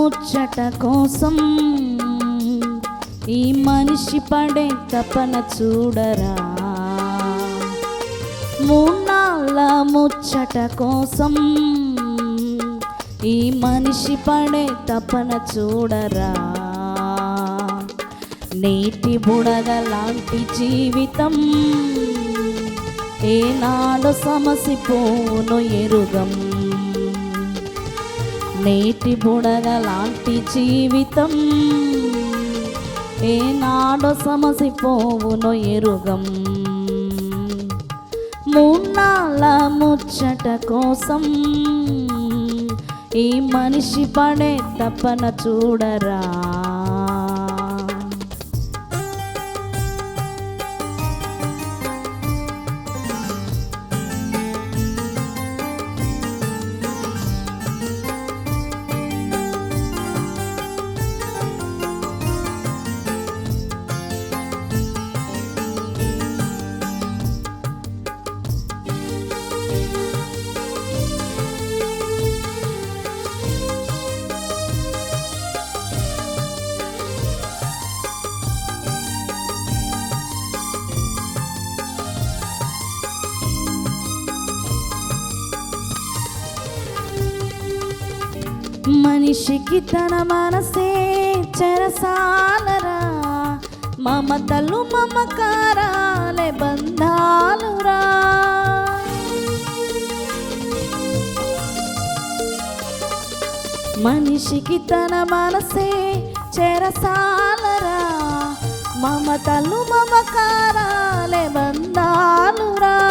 ముచ్చట కోసం ఈ మనిషి పడే తపన చూడరా? మూన్నాళ్ళ ముచ్చట కోసం ఈ మనిషి పడే తపన చూడరా? నేటి బుడగ లాంటి జీవితం ఏనాడు సమసిపోను ఎరుగం. నేటి బుడగ లాంటి జీవితం. ఏనాడో సమసిపోవును ఎరుగం. మూన్నాళ్ళ ముచ్చట కోసం ఈ మనిషి పడే తపన చూడరా. మనిషికి తన మనసే చెరసాలరా. మమతలు మమకారాలే బంధాలురా. మనిషికి తన మనసే చెరసాలరా. మమతలు మమకారాలే బంధాలురా.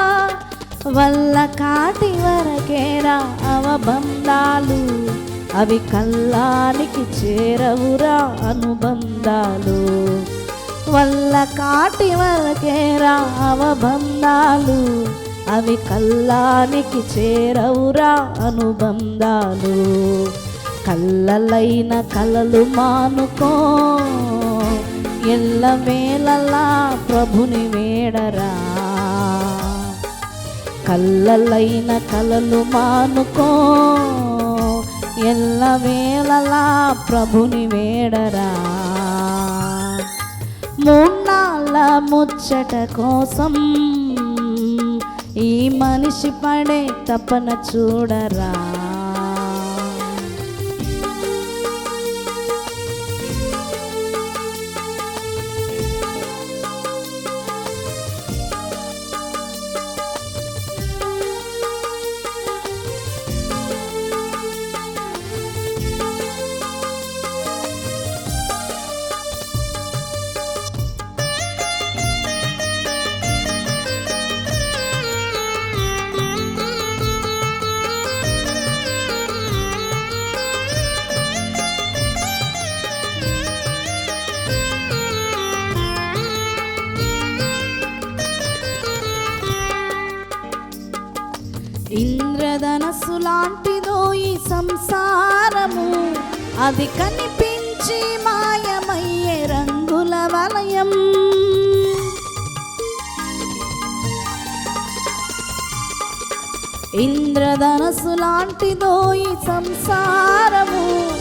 వల్ల కాటి వరకేరా అవబంధాలు. అవి కల్లానికి చేరవురా అనుబంధాలు. వల్ల కాటి వరకేరా అవబంధాలు అవి కల్లానికి చేరవురా అనుబంధాలు. కళ్ళలైన కలలు మానుకో. ఎల్ల వేళలా ప్రభుని వేడరా. కళ్ళలైన కలలు మానుకో. ఎల్ల వేళలా ప్రభుని వేడరా. మూన్నాళ్ళ ముచ్చట కోసం ఈ మనిషి పడే తపన చూడరా. ఇంద్రధనస్సు లాంటిదో ఈ సంసారము. అది కనిపించి మాయమయ్యే రంగుల వలయం. ఇంద్రధనస్సు లాంటిదో ఈ సంసారము.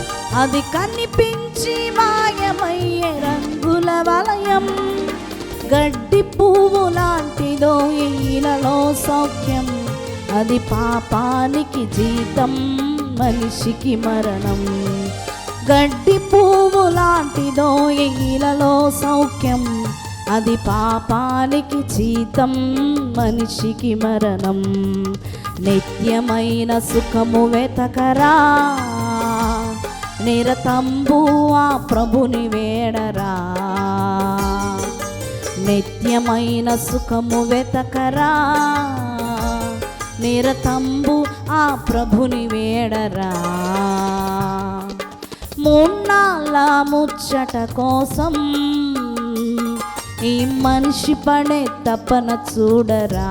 అది కనిపించి మాయమయ్యే రంగుల వలయం. గడ్డి పువ్వు లాంటిదో ఈలలో సౌఖ్యం అది పాపానికి జీతం మనిషికి మరణం. గడ్డి పువ్వు లాంటిదో ఈలలో సౌఖ్యం. అది పాపానికి జీతం మనిషికి మరణం. నిత్యమైన సుఖము వెతకరా. నిరతంబు ఆ ప్రభుని వేడరా. నిత్యమైన సుఖము వెతకరా. నిరతంబు ఆ ప్రభుని వేడరా. మూన్నాళ్ళ ముచ్చట కోసం ఈ మనిషి పడే తపన చూడరా.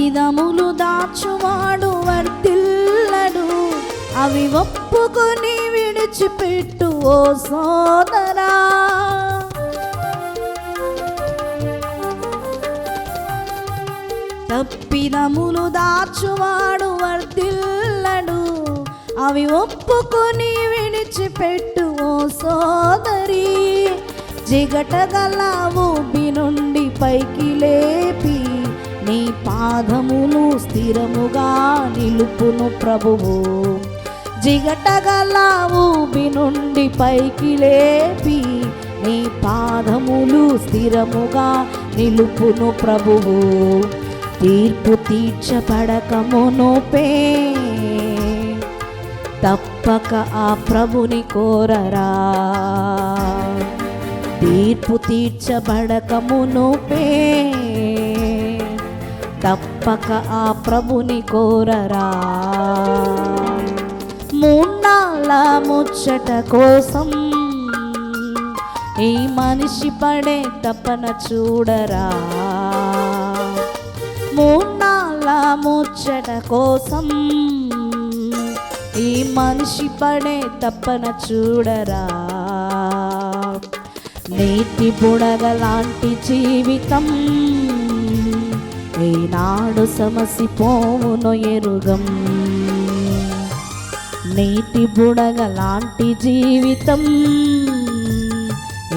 తప్పిదములు దాచువాడు వర్తిల్లడు. అవి ఒప్పుకొని విడిచిపెట్టు ఓ సోదరా. తప్పిదములు దాచువాడు వర్తిల్లడు. అవి ఒప్పుకొని విడిచిపెట్టు ఓ సోదరి. జిగటగల ఊబి నుండి పైకి లేపి నీ పాదములు స్థిరముగా నిలుపును ప్రభువు. జిగటగల ఊబి నుండి పైకి లేపి నీ పాదములు స్థిరముగా నిలుపును ప్రభువు. తీర్పు తీర్చబడక పే. తప్పక ఆ ప్రభుని కోరరా. తీర్పు తీర్చబడక పే. తప్పక ఆ ప్రభుని కోరరా. మూన్నాళ్ళ ముచ్చట కోసం ఈ మనిషి పడే తపన చూడరా. మూన్నాళ్ళ ముచ్చట కోసం ఈ మనిషి పడే తప్పన చూడరా. నీటి బుడగలాంటి జీవితం ఈనాడు సమసిపోవును ఎరుగం. నీటి బుడగలాంటి జీవితం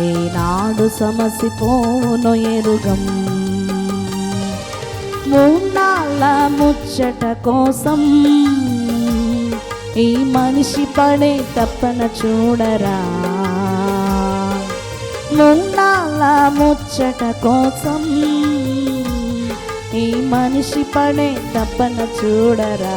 ఈనాడు సమసిపోవును ఎరుగం. మూన్నాళ్ళ ముచ్చట కోసం ఈ మనిషి పడే తప్పన చూడరా. మూన్నాళ్ళ ముచ్చట కోసం ఈ మనిషి పడే తప్పన చూడరా?